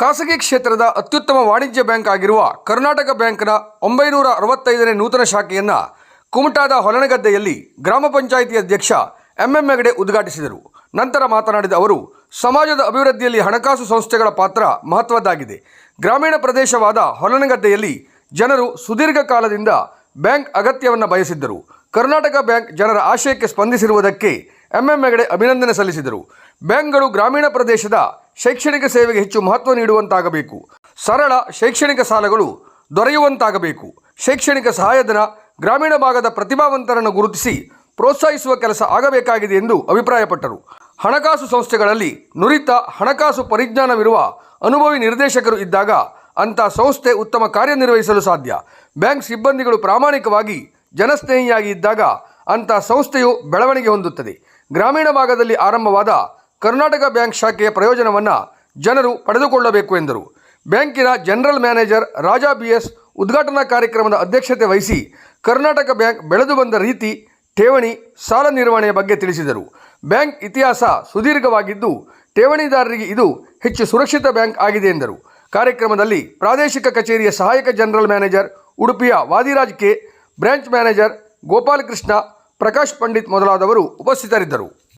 ಖಾಸಗಿ ಕ್ಷೇತ್ರದ ಅತ್ಯುತ್ತಮ ವಾಣಿಜ್ಯ ಬ್ಯಾಂಕ್ ಆಗಿರುವ ಕರ್ನಾಟಕ ಬ್ಯಾಂಕ್ನ ಒಂಬೈನೂರ ಅರವತ್ತೈದನೇ ನೂತನ ಶಾಖೆಯನ್ನು ಕುಮಟಾದ ಹೊಲನಗದ್ದೆಯಲ್ಲಿ ಗ್ರಾಮ ಪಂಚಾಯಿತಿ ಅಧ್ಯಕ್ಷ ಎಂಎಂ ಹೆಗಡೆ ಉದ್ಘಾಟಿಸಿದರು. ನಂತರ ಮಾತನಾಡಿದ ಅವರು, ಸಮಾಜದ ಅಭಿವೃದ್ಧಿಯಲ್ಲಿ ಹಣಕಾಸು ಸಂಸ್ಥೆಗಳ ಪಾತ್ರ ಮಹತ್ವದ್ದಾಗಿದೆ. ಗ್ರಾಮೀಣ ಪ್ರದೇಶವಾದ ಹೊಲನಗದ್ದೆಯಲ್ಲಿ ಜನರು ಸುದೀರ್ಘ ಕಾಲದಿಂದ ಬ್ಯಾಂಕ್ ಅಗತ್ಯವನ್ನು ಬಯಸಿದ್ದರು. ಕರ್ನಾಟಕ ಬ್ಯಾಂಕ್ ಜನರ ಆಶಯಕ್ಕೆ ಸ್ಪಂದಿಸಿರುವುದಕ್ಕೆ ಎಂಎಂ ಹೆಗಡೆ ಅಭಿನಂದನೆ ಸಲ್ಲಿಸಿದರು. ಬ್ಯಾಂಕ್ಗಳು ಗ್ರಾಮೀಣ ಪ್ರದೇಶದ ಶೈಕ್ಷಣಿಕ ಸೇವೆಗೆ ಹೆಚ್ಚು ಮಹತ್ವ ನೀಡುವಂತಾಗಬೇಕು. ಸರಳ ಶೈಕ್ಷಣಿಕ ಸಾಲಗಳು ದೊರೆಯುವಂತಾಗಬೇಕು. ಶೈಕ್ಷಣಿಕ ಸಹಾಯಧನ ಗ್ರಾಮೀಣ ಭಾಗದ ಪ್ರತಿಭಾವಂತರನ್ನು ಗುರುತಿಸಿ ಪ್ರೋತ್ಸಾಹಿಸುವ ಕೆಲಸ ಆಗಬೇಕಾಗಿದೆ ಎಂದು ಅಭಿಪ್ರಾಯಪಟ್ಟರು. ಹಣಕಾಸು ಸಂಸ್ಥೆಗಳಲ್ಲಿ ನುರಿತ ಹಣಕಾಸು ಪರಿಜ್ಞಾನವಿರುವ ಅನುಭವಿ ನಿರ್ದೇಶಕರು ಇದ್ದಾಗ ಅಂಥ ಸಂಸ್ಥೆ ಉತ್ತಮ ಕಾರ್ಯನಿರ್ವಹಿಸಲು ಸಾಧ್ಯ. ಬ್ಯಾಂಕ್ ಸಿಬ್ಬಂದಿಗಳು ಪ್ರಾಮಾಣಿಕವಾಗಿ ಜನಸ್ನೇಹಿಯಾಗಿ ಇದ್ದಾಗ ಅಂಥ ಸಂಸ್ಥೆಯು ಬೆಳವಣಿಗೆ ಹೊಂದುತ್ತದೆ. ಗ್ರಾಮೀಣ ಭಾಗದಲ್ಲಿ ಆರಂಭವಾದ ಕರ್ನಾಟಕ ಬ್ಯಾಂಕ್ ಶಾಖೆಯ ಪ್ರಯೋಜನವನ್ನು ಜನರು ಪಡೆದುಕೊಳ್ಳಬೇಕು ಎಂದರು. ಬ್ಯಾಂಕಿನ general manager Raja B S ಉದ್ಘಾಟನಾ ಕಾರ್ಯಕ್ರಮದ ಅಧ್ಯಕ್ಷತೆ ವಹಿಸಿ ಕರ್ನಾಟಕ ಬ್ಯಾಂಕ್ ಬೆಳೆದು ಬಂದ ರೀತಿ ಠೇವಣಿ ಸಾಲ ನಿರ್ವಹಣೆಯ ಬಗ್ಗೆ ತಿಳಿಸಿದರು. ಬ್ಯಾಂಕ್ ಇತಿಹಾಸ ಸುದೀರ್ಘವಾಗಿದ್ದು, ಠೇವಣಿದಾರರಿಗೆ ಇದು ಹೆಚ್ಚು ಸುರಕ್ಷಿತ ಬ್ಯಾಂಕ್ ಆಗಿದೆ ಎಂದರು. ಕಾರ್ಯಕ್ರಮದಲ್ಲಿ ಪ್ರಾದೇಶಿಕ ಕಚೇರಿಯ ಸಹಾಯಕ ಜನರಲ್ ಮ್ಯಾನೇಜರ್ ಉಡುಪಿಯ Vadiraj K, branch manager Gopalakrishna, Prakash Pandit ಮೊದಲಾದವರು ಉಪಸ್ಥಿತರಿದ್ದರು.